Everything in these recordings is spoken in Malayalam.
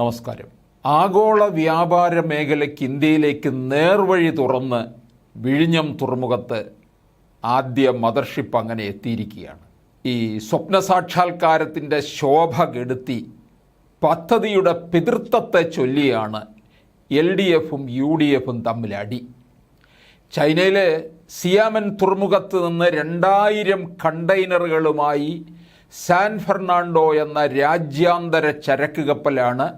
നമസ്കാരം. ആഗോള വ്യാപാര മേഖലയ്ക്ക് ഇന്ത്യയിലേക്ക് നേർവഴി തുറന്ന് വിഴിഞ്ഞം തുറമുഖത്ത് ആദ്യ മദർഷിപ്പ് അങ്ങനെ എത്തിയിരിക്കുകയാണ്. ഈ സ്വപ്ന സാക്ഷാത്കാരത്തിന്റെ ശോഭ കെടുത്തി പദ്ധതിയുടെ പിതൃത്വത്തെ ചൊല്ലിയാണ് എൽ ഡി എഫും യു ഡി എഫും തമ്മിൽ അടി. ചൈനയിലെ സിയാമൻ തുറമുഖത്ത് നിന്ന് രണ്ടായിരം കണ്ടെയ്നറുകളുമായി സാൻ ഫെർണാണ്ടോ എന്ന രാജ്യാന്തര ചരക്ക് കപ്പലാണ്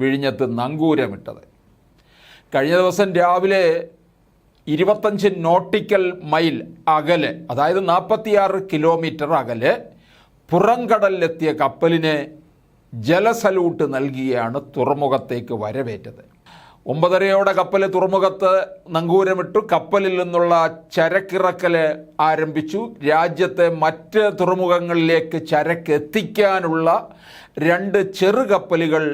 വിഴിഞ്ഞത്ത് നങ്കൂരമിട്ടത്. കഴിഞ്ഞ ദിവസം രാവിലെ ഇരുപത്തഞ്ച് നോട്ടിക്കൽ മൈൽ അകലെ അതായത് നാൽപ്പത്തിയാറ് കിലോമീറ്റർ അകലെ പുറംകടലിലെത്തിയ കപ്പലിന് ജലസലൂട്ട് നൽകിയാണ് തുറമുഖത്തേക്ക് വരവേറ്റത്. ഒമ്പതരയോടെ കപ്പൽ തുറമുഖത്ത് നങ്കൂരമിട്ടു. കപ്പലിൽ നിന്നുള്ള ചരക്കിറക്കൽ ആരംഭിച്ചു. രാജ്യത്തെ മറ്റ് തുറമുഖങ്ങളിലേക്ക് ചരക്ക് എത്തിക്കാനുള്ള രണ്ട് ചെറു കപ്പലുകൾ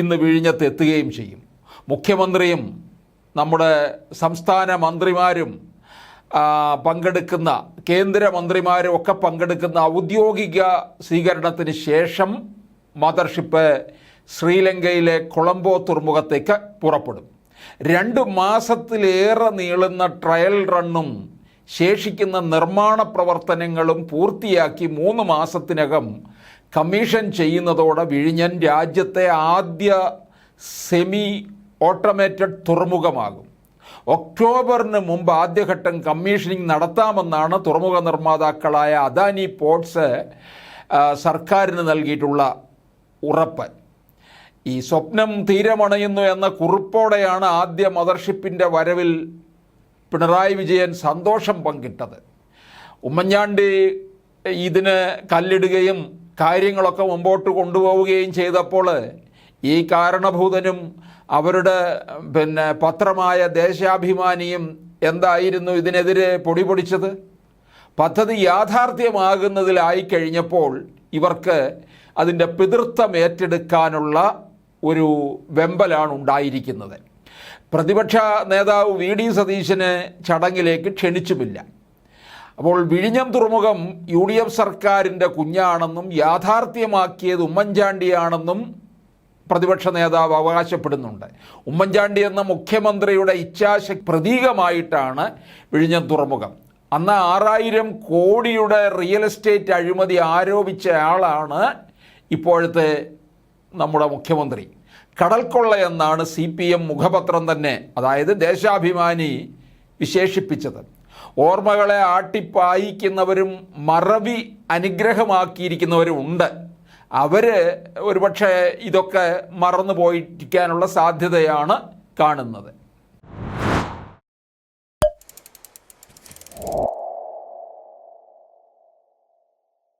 ഇന്ന് വിഴിഞ്ഞത്ത് എത്തുകയും ചെയ്യും. മുഖ്യമന്ത്രിയും നമ്മുടെ സംസ്ഥാന മന്ത്രിമാരും പങ്കെടുക്കുന്ന കേന്ദ്രമന്ത്രിമാരും ഒക്കെ പങ്കെടുക്കുന്ന ഔദ്യോഗിക സ്വീകരണത്തിന് ശേഷം മദർഷിപ്പ് ശ്രീലങ്കയിലെ കൊളംബോ തുറമുഖത്തേക്ക് പുറപ്പെടും. രണ്ട് മാസത്തിലേറെ നീളുന്ന ട്രയൽ റണ്ണും ശേഷിക്കുന്ന നിർമ്മാണ പ്രവർത്തനങ്ങളും പൂർത്തിയാക്കി മൂന്ന് മാസത്തിനകം കമ്മീഷൻ ചെയ്യുന്നതോടെ വിഴിഞ്ഞൻ രാജ്യത്തെ ആദ്യ സെമി ഓട്ടോമേറ്റഡ് തുറമുഖമാകും. ഒക്ടോബറിന് മുമ്പ് ആദ്യഘട്ടം കമ്മീഷനിങ് നടത്താമെന്നാണ് തുറമുഖ നിർമ്മാതാക്കളായ അദാനി പോർട്സ് സർക്കാരിന് നൽകിയിട്ടുള്ള ഉറപ്പ്. ഈ സ്വപ്നം തീരമണയുന്നു എന്ന കുറിപ്പോടെയാണ് ആദ്യ മദർഷിപ്പിന്റെ വരവിൽ പിണറായി വിജയൻ സന്തോഷം പങ്കിട്ടത്. ഉമ്മൻചാണ്ടി ഇതിന് കല്ലിടുകയും കാര്യങ്ങളൊക്കെ മുമ്പോട്ട് കൊണ്ടുപോവുകയും ചെയ്തപ്പോൾ ഈ കാരണഭൂതനും അവരുടെ പിന്നെ പത്രമായ ദേശാഭിമാനിയും എന്തായിരുന്നു ഇതിനെതിരെ പൊടി പൊടിച്ചത് പദ്ധതി യാഥാർത്ഥ്യമാകുന്നതിലായി കഴിഞ്ഞപ്പോൾ ഇവർക്ക് അതിന്റെ പിതൃത്വം ഏറ്റെടുക്കാനുള്ള ഒരു വെമ്പലാണ് ഉണ്ടായിരിക്കുന്നത്. പ്രതിപക്ഷ നേതാവ് വി ഡി സതീശന് ചടങ്ങിലേക്ക് ക്ഷണിച്ചുമില്ല. അപ്പോൾ വിഴിഞ്ഞം തുറമുഖം യു ഡി എഫ് സർക്കാരിന്റെ കുഞ്ഞാണെന്നും യാഥാർത്ഥ്യമാക്കിയത് ഉമ്മൻചാണ്ടിയാണെന്നും പ്രതിപക്ഷ നേതാവ് അവകാശപ്പെടുന്നുണ്ട്. ഉമ്മൻചാണ്ടി എന്ന മുഖ്യമന്ത്രിയുടെ ഇച്ഛാശ പ്രതീകമായിട്ടാണ് വിഴിഞ്ഞം തുറമുഖം. അന്ന് ആറായിരം കോടിയുടെ റിയൽ എസ്റ്റേറ്റ് അഴിമതി ആരോപിച്ച ആളാണ് ഇപ്പോഴത്തെ നമ്മുടെ മുഖ്യമന്ത്രി. കടൽക്കൊള്ള എന്നാണ് സി പി എം മുഖപത്രം തന്നെ അതായത് ദേശാഭിമാനി വിശേഷിപ്പിച്ചത്. ഓർമ്മകളെ ആട്ടിപ്പായിക്കുന്നവരും മറവി അനുഗ്രഹമാക്കിയിരിക്കുന്നവരും ഉണ്ട്. അവർ ഒരുപക്ഷെ ഇതൊക്കെ മറന്നു പോയിരിക്കാനുള്ള സാധ്യതയാണ് കാണുന്നത്.